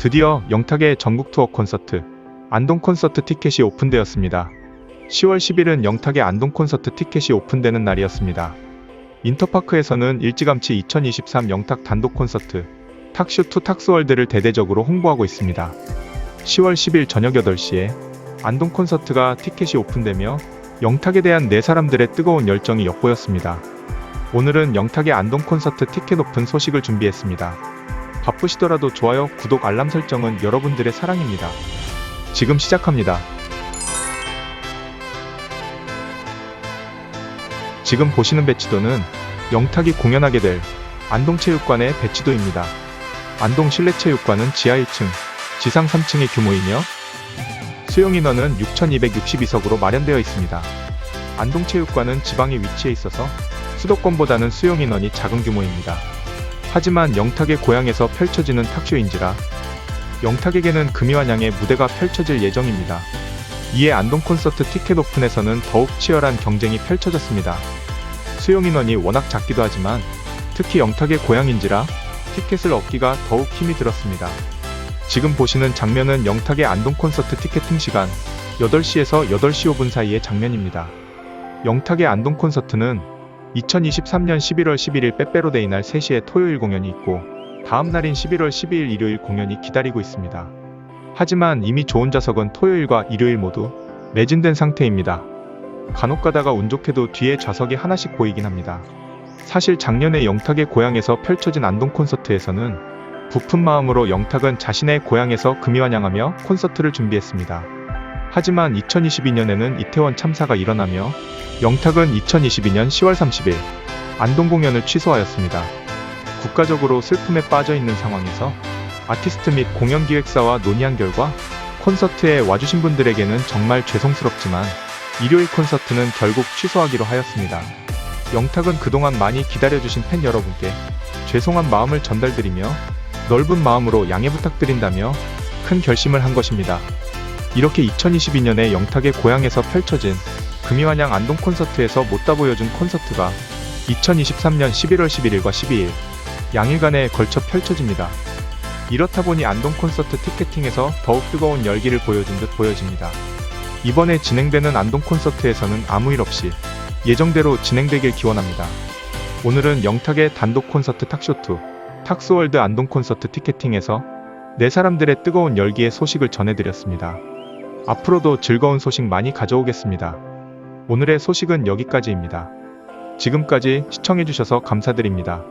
드디어 영탁의 전국 투어 콘서트 안동 콘서트 티켓이 오픈되었습니다. 10월 10일은 영탁의 안동 콘서트 티켓이 오픈되는 날이었습니다. 인터파크에서는 일찌감치 2023 영탁 단독 콘서트 탁쇼2 탁스월드를 대대적으로 홍보하고 있습니다. 10월 10일 저녁 8시에 안동 콘서트가 티켓이 오픈되며 영탁에 대한 네 사람들의 뜨거운 열정이 엿보였습니다. 오늘은 영탁의 안동 콘서트 티켓 오픈 소식을 준비했습니다. 바쁘시더라도 좋아요, 구독, 알람 설정은 여러분들의 사랑입니다. 지금 시작합니다. 지금 보시는 배치도는 영탁이 공연하게 될 안동체육관의 배치도입니다. 안동 실내체육관은 지하 1층, 지상 3층의 규모이며 수용 인원은 6,262석으로 마련되어 있습니다. 안동체육관은 지방에 위치해 있어서 수도권보다는 수용 인원이 작은 규모입니다. 하지만 영탁의 고향에서 펼쳐지는 탁쇼인지라 영탁에게는 금이환양의 무대가 펼쳐질 예정입니다. 이에 안동 콘서트 티켓 오픈에서는 더욱 치열한 경쟁이 펼쳐졌습니다. 수용 인원이 워낙 작기도 하지만 특히 영탁의 고향인지라 티켓을 얻기가 더욱 힘이 들었습니다. 지금 보시는 장면은 영탁의 안동 콘서트 티켓팅 시간 8시에서 8시 5분 사이의 장면입니다. 영탁의 안동 콘서트는 2023년 11월 11일 빼빼로데이 날 3시에 토요일 공연이 있고 다음 날인 11월 12일 일요일 공연이 기다리고 있습니다. 하지만 이미 좋은 좌석은 토요일과 일요일 모두 매진된 상태입니다. 간혹 가다가 운 좋게도 뒤에 좌석이 하나씩 보이긴 합니다. 사실 작년에 영탁의 고향에서 펼쳐진 안동 콘서트에서는 부푼 마음으로 영탁은 자신의 고향에서 금이환영하며 콘서트를 준비했습니다. 하지만 2022년에는 이태원 참사가 일어나며 영탁은 2022년 10월 30일 안동 공연을 취소하였습니다. 국가적으로 슬픔에 빠져 있는 상황에서 아티스트 및 공연 기획사와 논의한 결과 콘서트에 와주신 분들에게는 정말 죄송스럽지만 일요일 콘서트는 결국 취소하기로 하였습니다. 영탁은 그동안 많이 기다려주신 팬 여러분께 죄송한 마음을 전달드리며 넓은 마음으로 양해 부탁드린다며 큰 결심을 한 것입니다. 이렇게 2022년에 영탁의 고향에서 펼쳐진 금이환양 안동 콘서트에서 못다 보여준 콘서트가 2023년 11월 11일과 12일 양일간에 걸쳐 펼쳐집니다. 이렇다 보니 안동 콘서트 티켓팅에서 더욱 뜨거운 열기를 보여준 듯 보여집니다. 이번에 진행되는 안동 콘서트에서는 아무 일 없이 예정대로 진행되길 기원합니다. 오늘은 영탁의 단독 콘서트 탁쇼2 탁스월드 안동 콘서트 티켓팅에서 네 사람들의 뜨거운 열기의 소식을 전해드렸습니다. 앞으로도 즐거운 소식 많이 가져오겠습니다. 오늘의 소식은 여기까지입니다. 지금까지 시청해주셔서 감사드립니다.